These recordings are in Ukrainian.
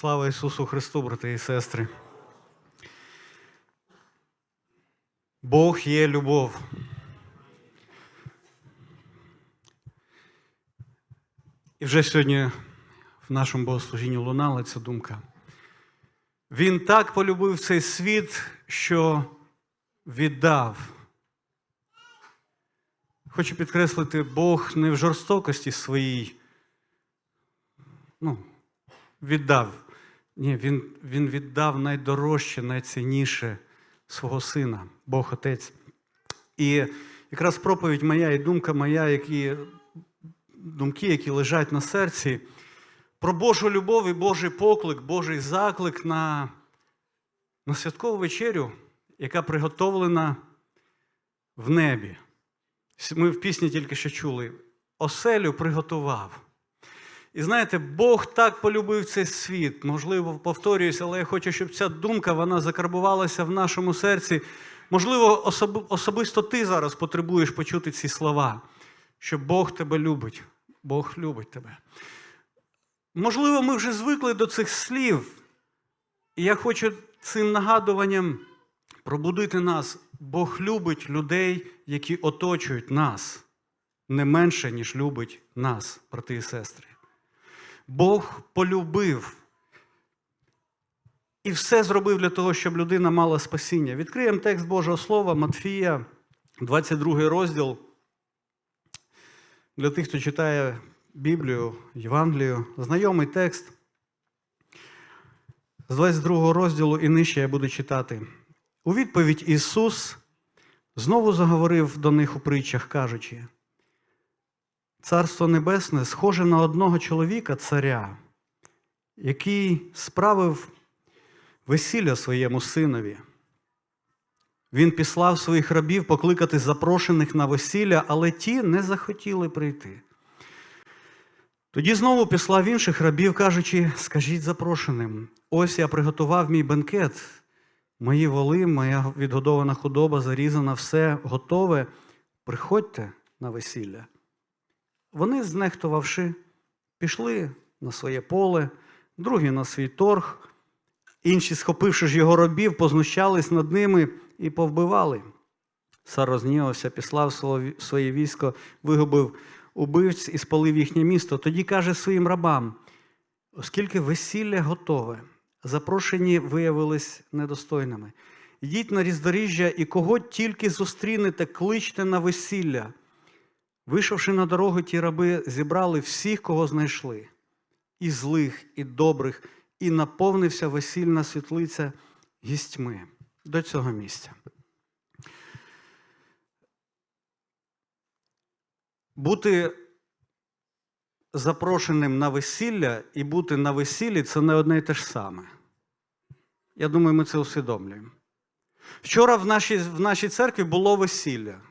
Слава Ісусу Христу, брати і сестри. Бог є любов. І вже сьогодні в нашому богослужінні лунала ця думка. Він так полюбив цей світ, що віддав. Хочу підкреслити, Бог не в жорстокості своїй. Ну, віддав. Ні, він, він віддав найдорожче, найцінніше свого сина, Бог Отець. І якраз проповідь моя і думка моя, які думки, які лежать на серці, про Божу любов і Божий поклик, Божий заклик на, на святкову вечерю, яка приготовлена в небі. Ми в пісні тільки що чули. Оселю приготував. І знаєте, Бог так полюбив цей світ. Можливо, повторююся, але я хочу, щоб ця думка вона закарбувалася в нашому серці. Можливо, особ... особисто ти зараз потребуєш почути ці слова, що Бог тебе любить, Бог любить тебе. Можливо, ми вже звикли до цих слів, і я хочу цим нагадуванням пробудити нас. Бог любить людей, які оточують нас, не менше, ніж любить нас, брати і сестри. Бог полюбив і все зробив для того, щоб людина мала спасіння. Відкриємо текст Божого Слова Матфія, 22 розділ. Для тих, хто читає Біблію, Євангелію, знайомий текст. З 22 розділу і нижче я буду читати. У відповідь Ісус знову заговорив до них у притчах, кажучи. Царство Небесне схоже на одного чоловіка, царя, який справив весілля своєму синові. Він післав своїх рабів покликати запрошених на весілля, але ті не захотіли прийти. Тоді знову післав інших рабів, кажучи: скажіть запрошеним, ось я приготував мій бенкет, мої воли, моя відгодована худоба, зарізана, все готове. Приходьте на весілля. Вони, знехтувавши, пішли на своє поле, другі на свій торг, інші, схопивши ж його робів, познущались над ними і повбивали. Цар рознівався, післав своє військо, вигубив убивць і спалив їхнє місто. Тоді каже своїм рабам: оскільки весілля готове, запрошені виявились недостойними. Йдіть на різдоріжжя і кого тільки зустрінете, кличте на весілля. Вийшовши на дорогу, ті раби зібрали всіх, кого знайшли, і злих, і добрих, і наповнився весільна світлиця гістьми до цього місця. Бути запрошеним на весілля і бути на весіллі це не одне і те ж саме. Я думаю, ми це усвідомлюємо. Вчора в нашій, в нашій церкві було весілля.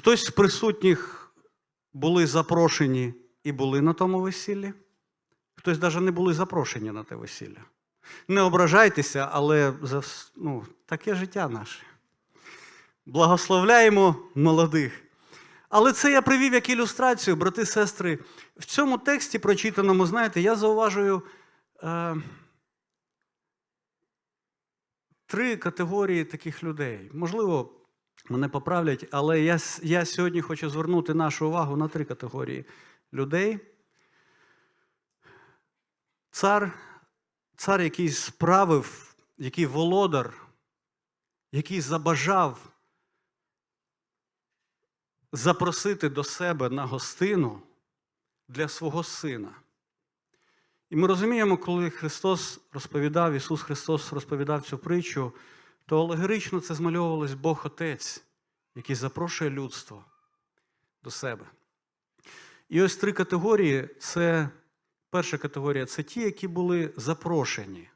Хтось з присутніх були запрошені і були на тому весіллі, хтось навіть не були запрошені на те весілля. Не ображайтеся, але ну, таке життя наше. Благословляємо молодих. Але це я привів як ілюстрацію, брати сестри. В цьому тексті, прочитаному, знаєте, я зауважую е, три категорії таких людей. Можливо, мене поправлять, але я, я сьогодні хочу звернути нашу увагу на три категорії людей. Цар, цар, який справив, який володар, який забажав запросити до себе на гостину для свого сина. І ми розуміємо, коли Христос розповідав, Ісус Христос розповідав цю притчу, то алегорично це змальовувалось Бог Отець, який запрошує людство до себе. І ось три категорії це перша категорія це ті, які були запрошені.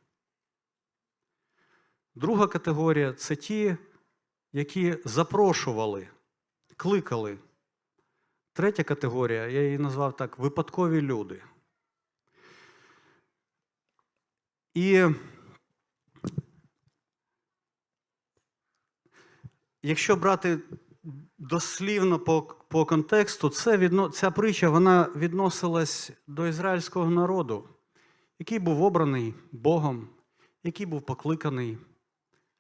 Друга категорія це ті, які запрошували, кликали. Третя категорія, я її назвав так, випадкові люди. І якщо брати дослівно по по контексту, це відно, ця притча вона відносилась до ізраїльського народу, який був обраний Богом, який був покликаний.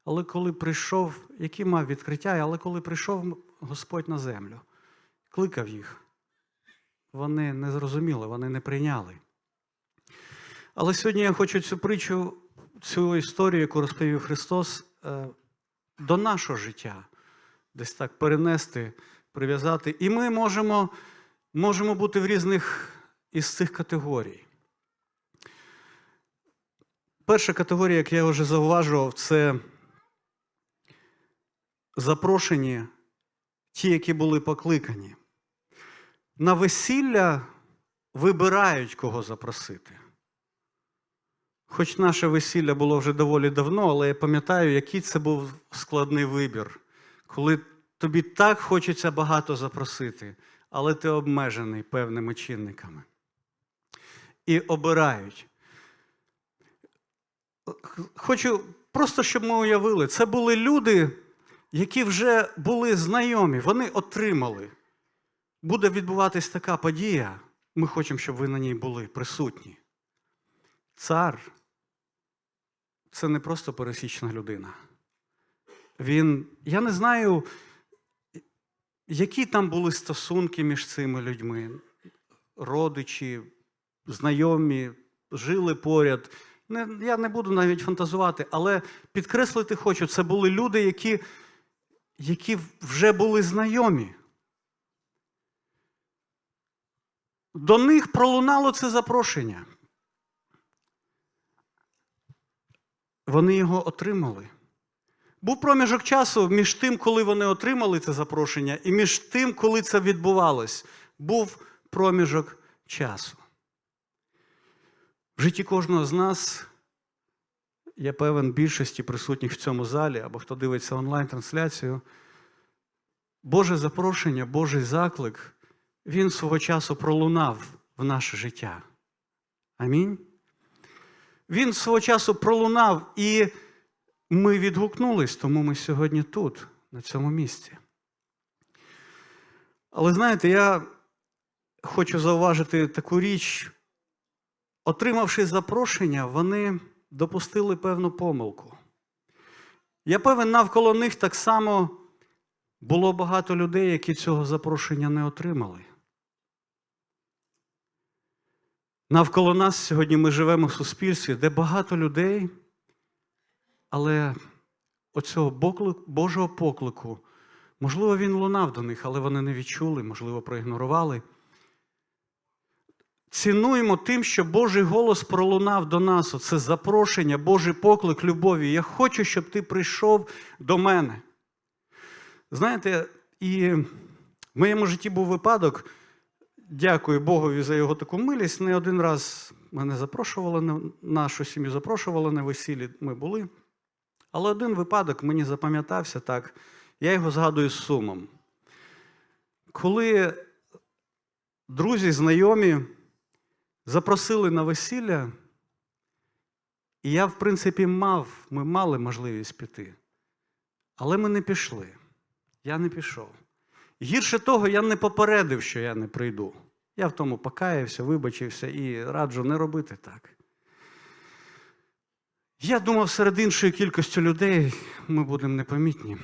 Але коли прийшов, який мав відкриття, але коли прийшов Господь на землю, кликав їх, вони не зрозуміли, вони не прийняли. Але сьогодні я хочу цю притчу, цю історію, яку розповів Христос, е, до нашого життя десь так перенести, прив'язати. І ми можемо, можемо бути в різних із цих категорій. Перша категорія, як я вже зауважував, це запрошені ті, які були покликані. На весілля вибирають, кого запросити. Хоч наше весілля було вже доволі давно, але я пам'ятаю, який це був складний вибір, коли тобі так хочеться багато запросити, але ти обмежений певними чинниками. І обирають. Хочу просто, щоб ми уявили, це були люди, які вже були знайомі, вони отримали. Буде відбуватись така подія, ми хочемо, щоб ви на ній були присутні. Цар це не просто пересічна людина. Він, я не знаю, які там були стосунки між цими людьми, родичі, знайомі, жили поряд. Не, я не буду навіть фантазувати, але підкреслити хочу, це були люди, які, які вже були знайомі. До них пролунало це запрошення. Вони його отримали. Був проміжок часу між тим, коли вони отримали це запрошення, і між тим, коли це відбувалось, був проміжок часу. В житті кожного з нас, я певен, більшості присутніх в цьому залі, або хто дивиться онлайн-трансляцію, Боже запрошення, Божий заклик, він свого часу пролунав в наше життя. Амінь. Він свого часу пролунав, і ми відгукнулись, тому ми сьогодні тут, на цьому місці. Але знаєте, я хочу зауважити таку річ. Отримавши запрошення, вони допустили певну помилку. Я певен, навколо них так само було багато людей, які цього запрошення не отримали. Навколо нас сьогодні ми живемо в суспільстві, де багато людей, але оцього Божого поклику, можливо, він лунав до них, але вони не відчули, можливо, проігнорували. Цінуємо тим, що Божий голос пролунав до нас. Це запрошення, Божий поклик любові. Я хочу, щоб ти прийшов до мене. Знаєте, і в моєму житті був випадок. Дякую Богові за його таку милість. Не один раз мене запрошували на нашу сім'ю, запрошували на весіллі, ми були. Але один випадок мені запам'ятався так, я його згадую з сумом. Коли друзі, знайомі запросили на весілля, і я, в принципі, мав, ми мали можливість піти. Але ми не пішли. Я не пішов. Гірше того, я не попередив, що я не прийду. Я в тому покаявся, вибачився і раджу не робити так. Я думав, серед іншої кількості людей ми будемо непомітні.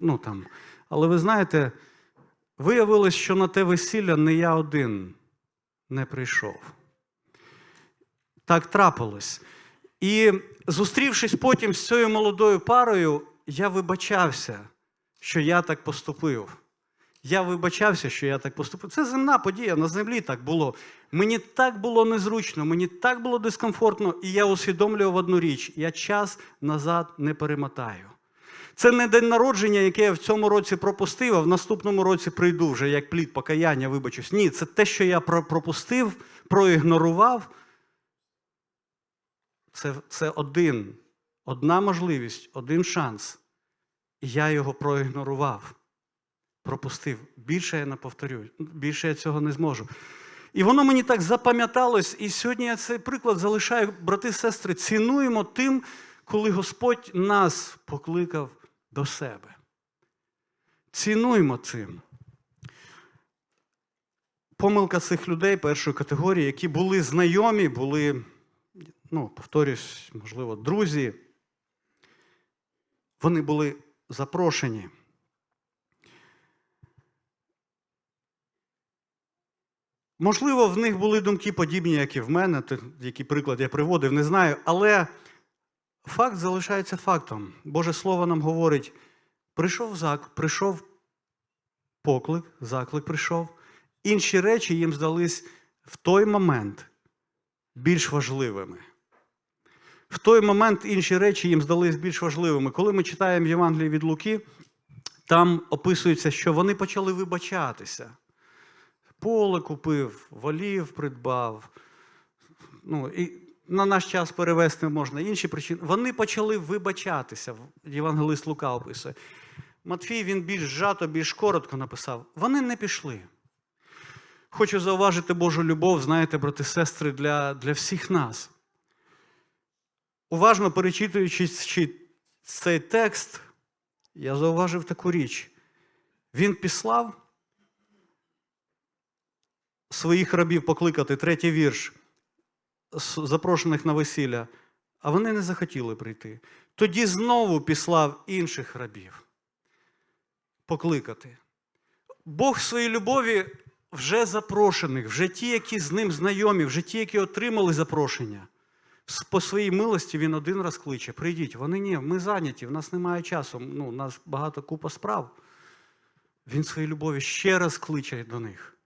Ну, там. Але ви знаєте, виявилось, що на те весілля не я один не прийшов. Так трапилось. І зустрівшись потім з цією молодою парою, я вибачався, що я так поступив. Я вибачався, що я так поступив. Це земна подія, на землі так було. Мені так було незручно, мені так було дискомфортно, і я усвідомлював одну річ: я час назад не перемотаю. Це не день народження, яке я в цьому році пропустив, а в наступному році прийду вже як плід покаяння, вибачусь. Ні, це те, що я пропустив, проігнорував. Це, Це один, одна можливість, один шанс. І я його проігнорував пропустив. Більше я не повторю, більше я цього не зможу. І воно мені так запам'яталось, і сьогодні я цей приклад залишаю, брати і сестри, цінуємо тим, коли Господь нас покликав до себе. Цінуємо цим. Помилка цих людей першої категорії, які були знайомі, були ну, повторюсь, можливо, друзі, вони були запрошені. Можливо, в них були думки подібні, як і в мене, який приклад я приводив, не знаю. Але факт залишається фактом. Боже Слово нам говорить: прийшов зак, прийшов поклик, заклик прийшов. Інші речі їм здались в той момент більш важливими. В той момент інші речі їм здались більш важливими. Коли ми читаємо Євангеліє від Луки, там описується, що вони почали вибачатися. Поле купив, волів придбав. Ну, і на наш час перевести можна інші причини. Вони почали вибачатися. Євангелист Лука описує. Матфій він більш зжато, більш коротко написав. Вони не пішли. Хочу зауважити Божу любов, знаєте, брати сестри, для, для всіх нас. Уважно перечитуючи цей текст, я зауважив таку річ. Він післав своїх рабів покликати, третій вірш, запрошених на весілля, а вони не захотіли прийти. Тоді знову післав інших рабів покликати. Бог в своїй любові вже запрошених, вже ті, які з ним знайомі, вже ті, які отримали запрошення. По своїй милості він один раз кличе: прийдіть. Вони ні, ми зайняті, в нас немає часу, ну, у нас багато купа справ. Він своїй любові ще раз кличе до них.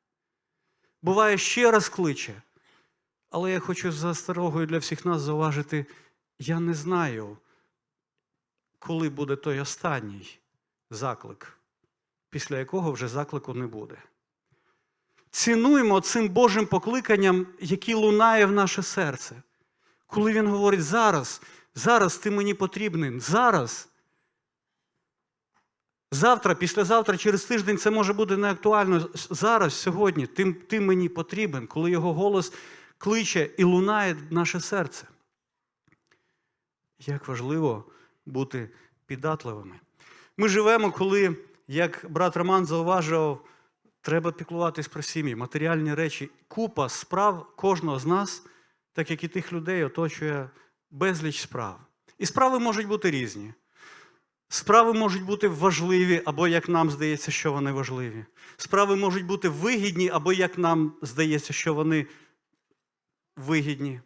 Буває, ще раз кличе. Але я хочу за старогою для всіх нас зауважити: я не знаю, коли буде той останній заклик, після якого вже заклику не буде. Цінуємо цим Божим покликанням, який лунає в наше серце. Коли він говорить зараз, зараз ти мені потрібен, зараз. Завтра, післязавтра, через тиждень це може бути не актуально. Зараз, сьогодні, ти, ти мені потрібен, коли його голос кличе і лунає наше серце. Як важливо бути піддатливими. Ми живемо, коли, як брат Роман зауважував, треба піклуватись про сім'ї, матеріальні речі. Купа справ кожного з нас, так як і тих людей, оточує безліч справ. І справи можуть бути різні. Справи можуть бути важливі, або як нам здається, що вони важливі. Справи можуть бути вигідні, або як нам здається, що вони вигідні.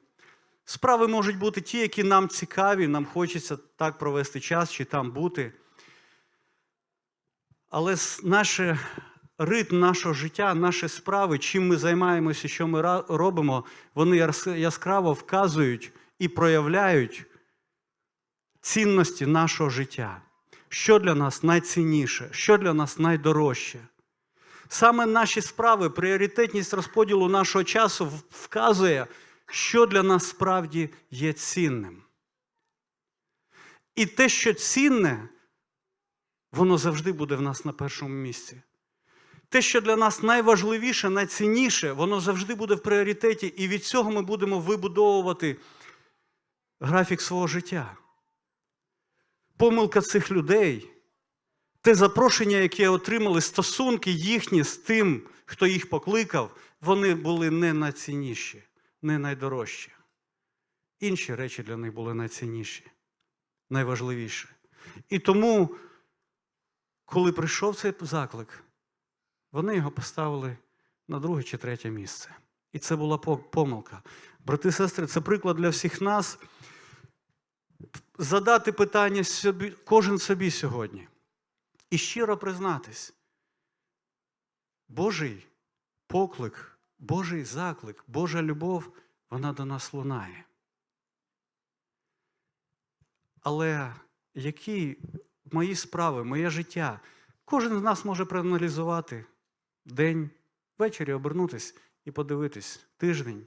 Справи можуть бути ті, які нам цікаві, нам хочеться так провести час чи там бути. Але наше ритм нашого життя, наші справи, чим ми займаємося, що ми робимо, вони яскраво вказують і проявляють цінності нашого життя. Що для нас найцінніше, що для нас найдорожче. Саме наші справи, пріоритетність розподілу нашого часу вказує, що для нас справді є цінним. І те, що цінне, воно завжди буде в нас на першому місці. Те, що для нас найважливіше, найцінніше, воно завжди буде в пріоритеті, і від цього ми будемо вибудовувати графік свого життя. Помилка цих людей, те запрошення, яке отримали, стосунки їхні з тим, хто їх покликав, вони були не найцінніші, не найдорожчі. Інші речі для них були найцінніші, найважливіші. І тому, коли прийшов цей заклик, вони його поставили на друге чи третє місце. І це була помилка. Брати і сестри, це приклад для всіх нас. Задати питання собі, кожен собі сьогодні. І щиро признатись. Божий поклик, Божий заклик, Божа любов, вона до нас лунає. Але які мої справи, моє життя, кожен з нас може проаналізувати день, ввечері обернутись і подивитись тиждень.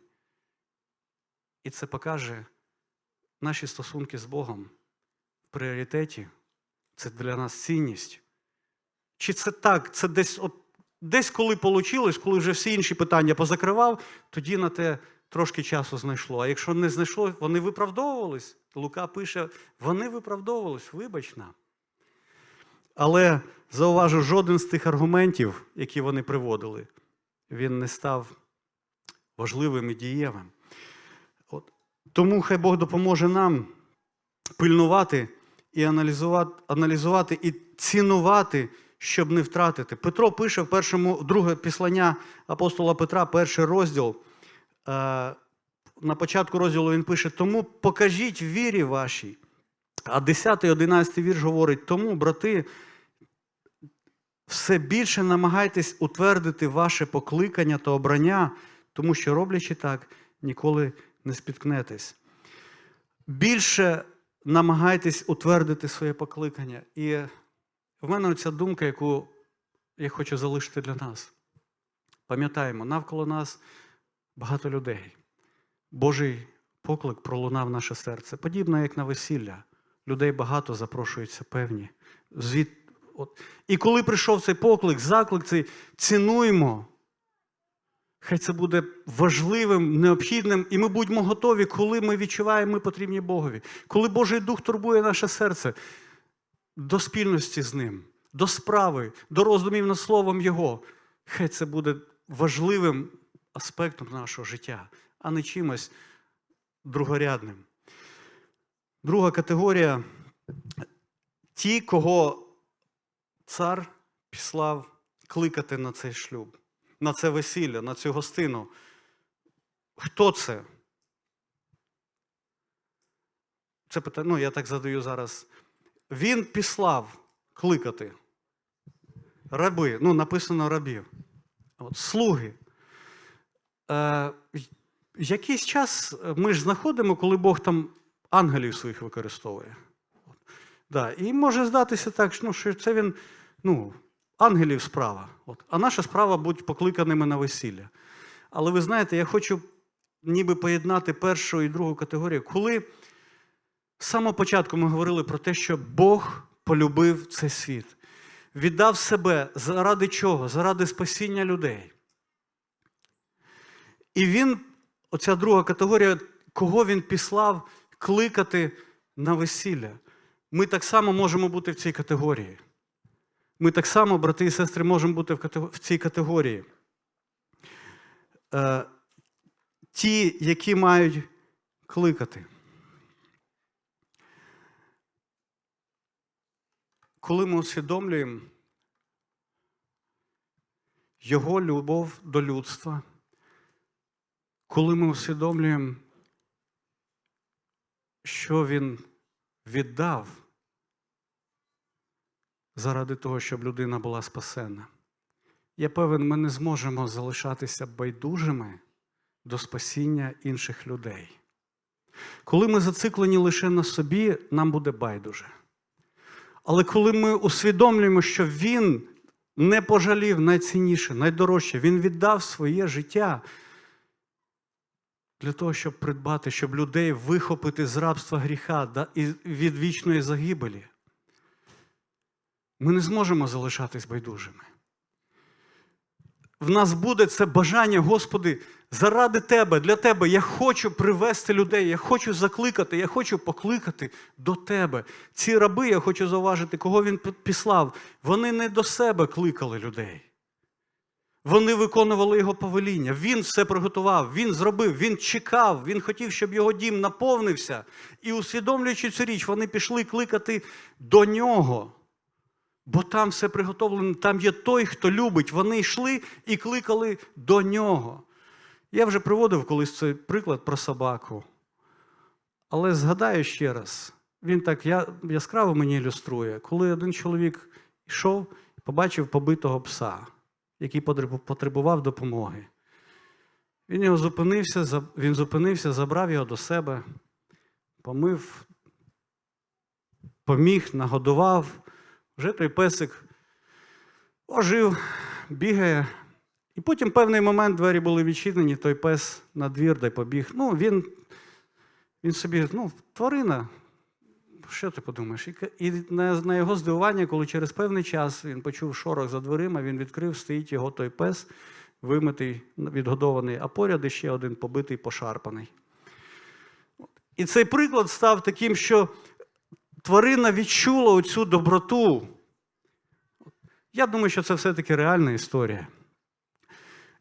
І це покаже наші стосунки з Богом в пріоритеті. Це для нас цінність. Чи це так? Це десь, от, десь коли вийшло, коли вже всі інші питання позакривав, тоді на те трошки часу знайшло. А якщо не знайшло, вони виправдовувались. Лука пише, вони виправдовувались, вибач нам. Але зауважу, жоден з тих аргументів, які вони приводили, він не став важливим і дієвим. Тому хай Бог допоможе нам пильнувати і аналізувати, аналізувати і цінувати, щоб не втратити. Петро пише в першому, друге післання апостола Петра, перший розділ. Е, на початку розділу він пише: Тому покажіть вірі вашій. А 10 11 вірш говорить: тому, брати, все більше намагайтесь утвердити ваше покликання та обрання, тому що, роблячи так, ніколи не спіткнетесь. Більше намагайтесь утвердити своє покликання. І в мене оця думка, яку я хочу залишити для нас. Пам'ятаємо, навколо нас багато людей. Божий поклик пролунав наше серце. Подібно як на весілля. Людей багато запрошуються певні. Звід... От. І коли прийшов цей поклик, заклик цей цінуємо. Хай це буде важливим, необхідним, і ми будемо готові, коли ми відчуваємо, ми потрібні Богові. Коли Божий Дух турбує наше серце до спільності з Ним, до справи, до роздумів над Словом Його. Хай це буде важливим аспектом нашого життя, а не чимось другорядним. Друга категорія ті, кого цар післав кликати на цей шлюб, на це весілля, на цю гостину. Хто це? Це питання, ну, я так задаю зараз. Він післав кликати. Раби, ну, написано рабів. От, слуги. Е, якийсь час ми ж знаходимо, коли Бог там ангелів своїх використовує. Да. І може здатися так, ну, що це він, ну, ангелів справа. От. А наша справа бути покликаними на весілля. Але ви знаєте, я хочу ніби поєднати першу і другу категорію. Коли з самого початку ми говорили про те, що Бог полюбив цей світ, віддав себе заради чого? Заради спасіння людей. І він, оця друга категорія, кого він післав кликати на весілля. Ми так само можемо бути в цій категорії. Ми так само, брати і сестри, можемо бути в цій категорії. Е, ті, які мають кликати. Коли ми усвідомлюємо Його любов до людства, коли ми усвідомлюємо, що Він віддав заради того, щоб людина була спасена. Я певен, ми не зможемо залишатися байдужими до спасіння інших людей. Коли ми зациклені лише на собі, нам буде байдуже. Але коли ми усвідомлюємо, що Він не пожалів найцінніше, найдорожче, Він віддав своє життя для того, щоб придбати, щоб людей вихопити з рабства гріха і від вічної загибелі. Ми не зможемо залишатись байдужими. В нас буде це бажання, Господи, заради Тебе, для Тебе. Я хочу привести людей, я хочу закликати, я хочу покликати до Тебе. Ці раби, я хочу зауважити, кого він післав, вони не до себе кликали людей. Вони виконували його повеління. Він все приготував, він зробив, він чекав, він хотів, щоб його дім наповнився. І усвідомлюючи цю річ, вони пішли кликати до нього. Бо там все приготовлено, там є той, хто любить. Вони йшли і кликали до нього. Я вже приводив колись цей приклад про собаку. Але згадаю ще раз, він так яскраво мені ілюструє, коли один чоловік йшов і побачив побитого пса, який потребував допомоги. Він його зупинився, він зупинився, забрав його до себе, помив, поміг, нагодував. Вже той песик ожив, бігає. І потім певний момент двері були відчинені, той пес на двір де побіг. Ну, він він собі, ну, тварина. Що ти подумаєш? І на, його здивування, коли через певний час він почув шорох за дверима, він відкрив, стоїть його той пес, вимитий, відгодований, а поряд ще один побитий, пошарпаний. І цей приклад став таким, що тварина відчула оцю доброту. Я думаю, що це все-таки реальна історія.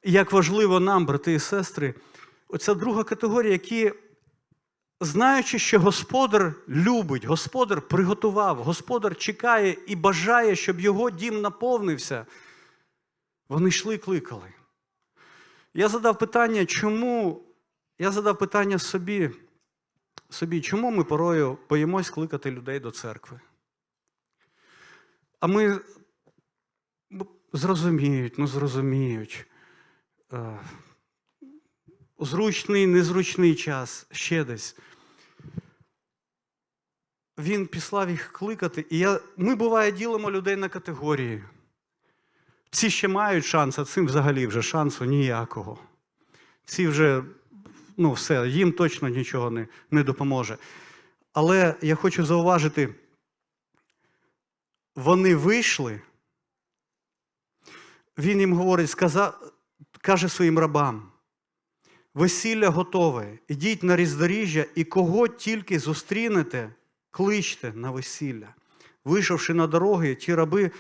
І як важливо нам, брати і сестри, оця друга категорія, які знаючи, що Господар любить, Господар приготував, Господар чекає і бажає, щоб його дім наповнився, вони йшли і кликали. Я задав питання, чому я задав питання собі, собі, чому ми порою боїмось кликати людей до церкви? А ми зрозуміють, ну зрозуміють. Е, Зручний, незручний час, ще десь. Він післав їх кликати, і я, ми, буває, ділимо людей на категорії. Ці ще мають шанс, а цим взагалі вже шансу ніякого. Ці вже, ну, все, їм точно нічого не, не допоможе. Але я хочу зауважити, вони вийшли, він їм говорить, сказа, каже своїм рабам: весілля готове, ідіть на різдоріжжя, і кого тільки зустрінете, кличте на весілля. Вийшовши на дороги, ті раби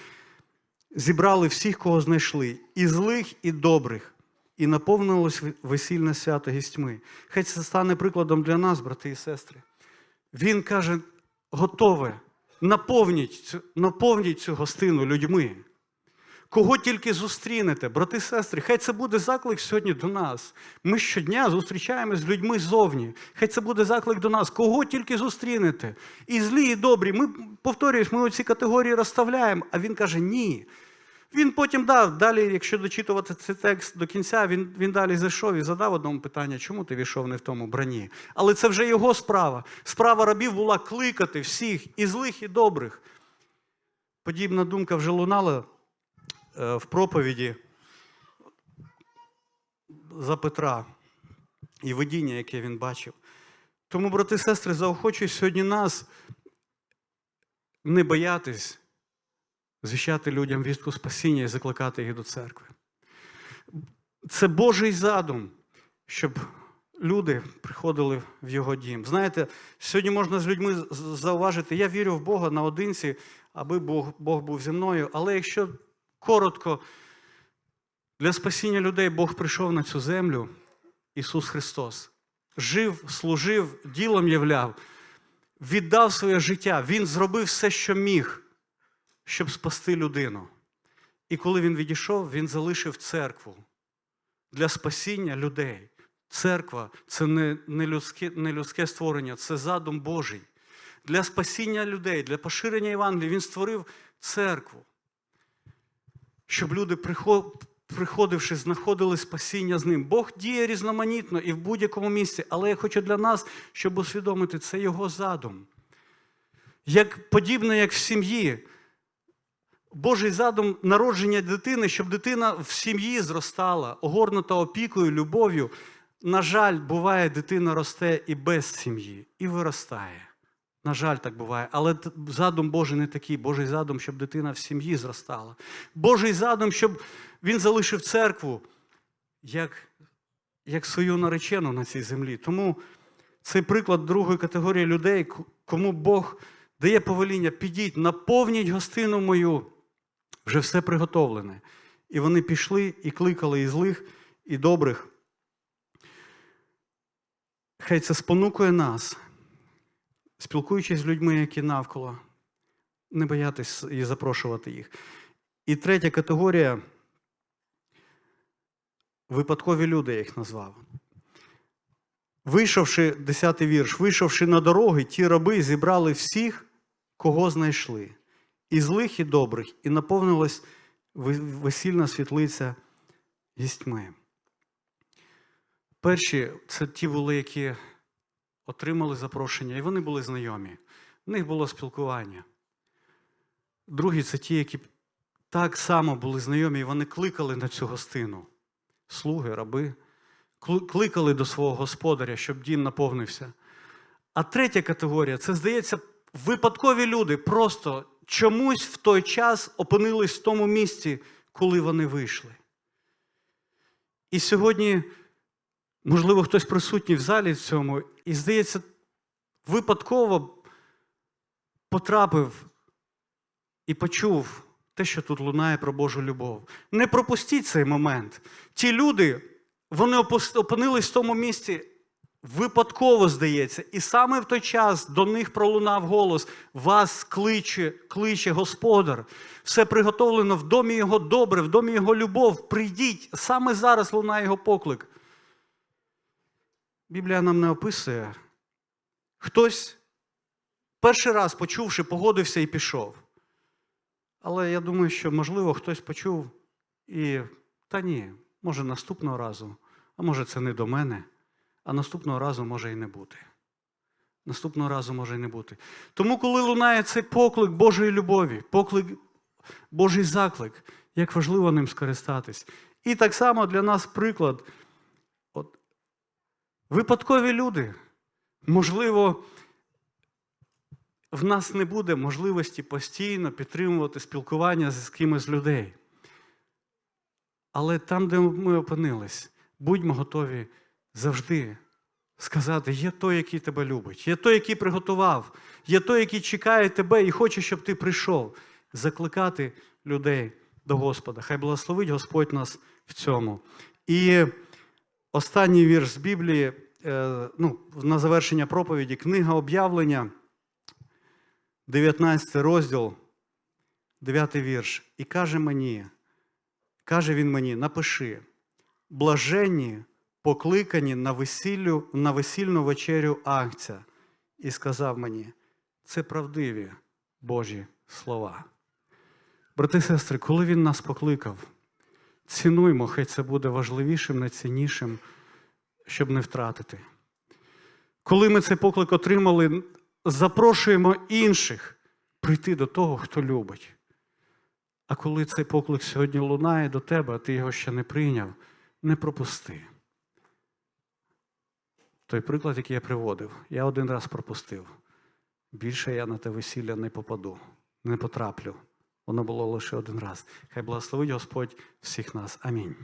зібрали всіх, кого знайшли, і злих, і добрих, і наповнилось весільне свято гістьми. Хай це стане прикладом для нас, брати і сестри. Він каже: готове, наповніть, наповніть цю гостину людьми. Кого тільки зустрінете, брати і сестри, хай це буде заклик сьогодні до нас. Ми щодня зустрічаємось з людьми ззовні. Хай це буде заклик до нас. Кого тільки зустрінете. І злі, і добрі. Ми повторююсь, ми оці категорії розставляємо, а він каже ні. Він потім дав, далі, якщо дочитувати цей текст до кінця, він, він далі зайшов і задав одному питання, чому ти війшов не в тому брані. Але це вже його справа. Справа рабів була кликати всіх, і злих, і добрих. Подібна думка вже лунала е, в проповіді за Петра і видіння, яке він бачив. Тому, брати і сестри, заохочую сьогодні нас не боятись звіщати людям вістку спасіння і закликати їх до церкви. Це Божий задум, щоб люди приходили в його дім. Знаєте, сьогодні можна з людьми зауважити, я вірю в Бога наодинці, аби Бог, Бог був зі мною. Але якщо коротко, для спасіння людей Бог прийшов на цю землю, Ісус Христос. Жив, служив, ділом являв, віддав своє життя. Він зробив все, що міг, щоб спасти людину. І коли він відійшов, він залишив церкву для спасіння людей. Церква це не, не, людське, не людське створення, це задум Божий. Для спасіння людей, для поширення Євангелія він створив церкву, щоб люди, прихо- приходивши, знаходили спасіння з ним. Бог діє різноманітно і в будь-якому місці, але я хочу для нас, щоб усвідомити, це його задум. Як, подібно як в сім'ї, Божий задум народження дитини, щоб дитина в сім'ї зростала, огорнута опікою, любов'ю. На жаль, буває, дитина росте і без сім'ї, і виростає. На жаль, так буває. Але задум Божий не такий. Божий задум, щоб дитина в сім'ї зростала. Божий задум, щоб він залишив церкву як, як свою наречену на цій землі. Тому цей приклад другої категорії людей, кому Бог дає повеління, підіть, наповніть гостину мою, вже все приготовлене. І вони пішли і кликали і злих, і добрих. Хай це спонукує нас, спілкуючись з людьми, які навколо, не боятись і запрошувати їх. І третя категорія випадкові люди, я їх назвав. Вийшовши, 10 вірш, вийшовши на дороги, ті раби зібрали всіх, кого знайшли, і злих, і добрих, і наповнилась весільна світлиця гістьми. Перші це ті були, які отримали запрошення, і вони були знайомі. В них було спілкування. Другі це ті, які так само були знайомі, і вони кликали на цю гостину. Слуги, раби, кликали до свого господаря, щоб дім наповнився. А третя категорія це, здається, випадкові люди просто чомусь в той час опинились в тому місці, коли вони вийшли. І сьогодні, можливо, хтось присутній в залі в цьому, і, здається, випадково потрапив і почув те, що тут лунає про Божу любов. Не пропустіть цей момент. Ті люди, вони опинились в тому місці випадково здається. І саме в той час до них пролунав голос: Вас кличе, кличе Господар. Все приготовлено в домі Його добре, в домі Його любов. Прийдіть. Саме зараз лунає його поклик. Біблія нам не описує. Хтось перший раз почувши, погодився і пішов. Але я думаю, що, можливо, хтось почув і та ні, може наступного разу, а може це не до мене, а наступного разу може і не бути. Наступного разу може і не бути. Тому, коли лунає цей поклик Божої любові, поклик, Божий заклик, як важливо ним скористатись. І так само для нас приклад. От, випадкові люди, можливо, в нас не буде можливості постійно підтримувати спілкування з кимось людей. Але там, де ми опинились, будьмо готові завжди сказати: є той, який тебе любить, є той, який приготував, є той, який чекає тебе і хоче, щоб ти прийшов, закликати людей до Господа. Хай благословить Господь нас в цьому. І останній вірш з Біблії, е, ну, на завершення проповіді, книга об'явлення, 19 розділ, 9 вірш. І каже мені, каже він мені, напиши, блаженні, покликані на, весіллю, на весільну вечерю Агця. І сказав мені, це правдиві Божі слова. Брати і сестри, коли він нас покликав, цінуймо, хай це буде важливішим, найціннішим, щоб не втратити. Коли ми цей поклик отримали, запрошуємо інших прийти до того, хто любить. А коли цей поклик сьогодні лунає до тебе, а ти його ще не прийняв, не пропусти. Той приклад, який я приводив, я один раз пропустив. Більше я на те весілля не попаду, не потраплю. Воно було лише один раз. Хай благословить Господь всіх нас. Амінь.